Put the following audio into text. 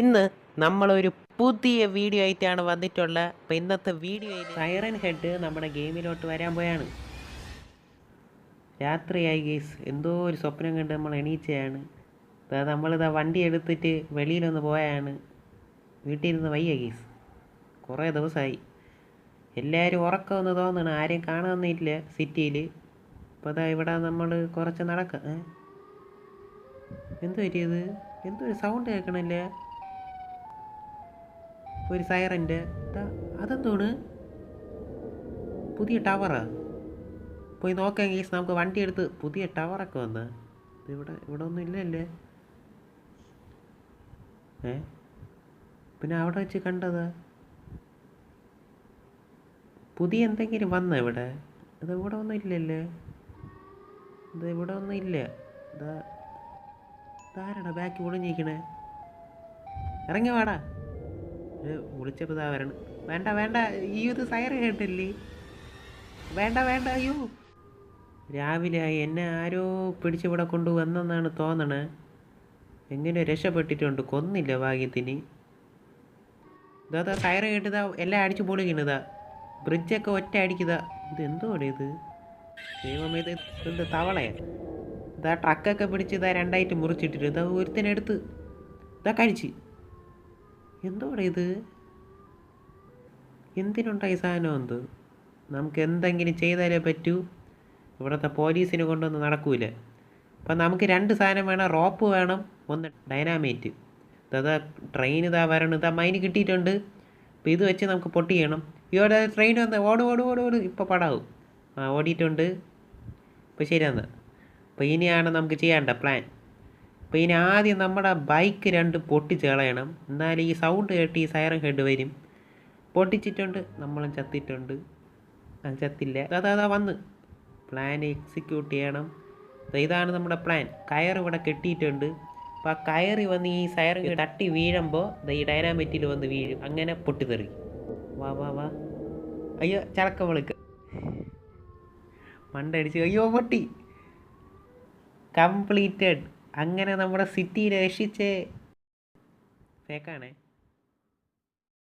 ഇന്ന് നമ്മളൊരു പുതിയ വീഡിയോ ആയിട്ടാണ് വന്നിട്ടുള്ളത്. അപ്പോൾ ഇന്നത്തെ വീഡിയോയിൽ സൈറൻ ഹെഡ് നമ്മുടെ ഗെയിമിലോട്ട് വരാൻ പോയാണ്. രാത്രിയായി ഗേസ് എന്തോ ഒരു സ്വപ്നം കണ്ട് നമ്മൾ എണീച്ചയാണ്. നമ്മളിതാ വണ്ടി എടുത്തിട്ട് വെളിയിലൊന്ന് പോയാണ്. വീട്ടിൽ നിന്ന് വയ്യ ഗേസ് കുറേ ദിവസമായി എല്ലാവരും ഉറക്കമെന്ന് തോന്നണം. ആരെയും കാണാമെന്നില്ല സിറ്റിയിൽ അപ്പോൾ അതാ ഇവിടെ നമ്മൾ കുറച്ച് നടക്കാം? എന്ത് പറ്റിയത് എന്തൊരു സൗണ്ട് കേൾക്കണില്ല. ഒരു സൈറന്റെ അതെന്തോണ് പുതിയ ടവറാ. പോയി നോക്കാം നമുക്ക് വണ്ടി എടുത്ത് പുതിയ ടവറൊക്കെ വന്ന. ഇവിടെ ഇവിടെ ഒന്നും ഇല്ലല്ലേ? ഏ? പിന്നെ അവിടെ വെച്ച് കണ്ടത്? പുതിയ എന്തെങ്കിലും വന്ന ഇവിടെ? ഇത് ഇവിടെ ഒന്നും ഇല്ലല്ലേ? ഇത് ഇവിടെ ഒന്നും ഇല്ല. ഇതാ ഇതാരടാ ബാക്കി ഒളിഞ്ഞിരിക്കണേ ഇറങ്ങി വാടാ. വിളിച്ചപ്പോൾ ഇതാ വരണം. വേണ്ട വേണ്ട ഈ ഇത് സൈറ കേട്ടില്ലേ? വേണ്ട വേണ്ട അയ്യോ. രാവിലെ എന്നെ ആരോ പിടിച്ചിവിടെ കൊണ്ടുവന്നെന്നാണ് തോന്നണേ. എങ്ങനെ രക്ഷപ്പെട്ടിട്ടുണ്ട്? കൊന്നില്ല ഭാഗ്യത്തിന്. ഇതാ സൈറ് കേട്ടതാ എല്ലാം അടിച്ച് പൊളിക്കണതാ ബ്രിഡ്ജൊക്കെ ഒറ്റ അടിക്കതാ ഇത് എന്തോടെ ഇത്? ദൈവമേ ഇത് എന്ത് തവളയാ ഇതാ ട്രക്കൊക്കെ പിടിച്ച് ഇതാ രണ്ടായിട്ട് മുറിച്ചിട്ടിട്ട് ഇതാ ഒരുത്തിനെടുത്ത് ഇതാ കഴിച്ച്. എന്തോടെ ഇത്? എന്തിനുണ്ടായി സാധനം എന്ത്? നമുക്ക് എന്തെങ്കിലും ചെയ്താലേ പറ്റൂ. ഇവിടുത്തെ പോലീസിനെ കൊണ്ടൊന്നും നടക്കൂല. അപ്പം നമുക്ക് രണ്ട് സാധനം വേണം റോപ്പ് വേണം ഒന്ന് ഡൈനാമേറ്റ്. ഇതാ ട്രെയിൻ ഇതാ വരണം ഇതാ മൈന് കിട്ടിയിട്ടുണ്ട്. അപ്പോൾ ഇത് വെച്ച് നമുക്ക് പൊട്ടിക്കണം ഇവിടെ ട്രെയിൻ വന്ന് ഓട് ഓട് ഓട് ഓട് ഇപ്പോൾ പടാവും. ആ ഓടിയിട്ടുണ്ട്. ഇപ്പോൾ ശരിയാന്ന്. അപ്പോൾ ഇനിയാണ് നമുക്ക് ചെയ്യേണ്ട പ്ലാൻ അപ്പോൾ ഇനി ആദ്യം നമ്മുടെ ബൈക്ക് രണ്ട് പൊട്ടിച്ച് കളയണം. എന്നാലും ഈ സൗണ്ട് കേട്ട് ഈ സൈറൻ ഹെഡ് വരും. പൊട്ടിച്ചിട്ടുണ്ട് നമ്മളും ചത്തിട്ടുണ്ട്. ചത്തില്ല. അതാ അതാ വന്ന്. പ്ലാൻ എക്സിക്യൂട്ട് ചെയ്യണം. ഇതാണ് നമ്മുടെ പ്ലാൻ കയർ ഇവിടെ കെട്ടിയിട്ടുണ്ട്. അപ്പോൾ ആ കയറി വന്ന് ഈ സൈറൻ തട്ടി വീഴുമ്പോൾ ഈ ഡൈനാമിറ്റിൽ വന്ന് വീഴും. അങ്ങനെ പൊട്ടിത്തെറി. വാ വാ വാ. അയ്യോ ചളക്ക വിളിക്ക്. മണ്ടടിച്ച് അയ്യോ പൊട്ടി. കംപ്ലീറ്റഡ് അങ്ങനെ നമ്മുടെ സിറ്റി രക്ഷിച്ചേ. ഫേക്കാണേ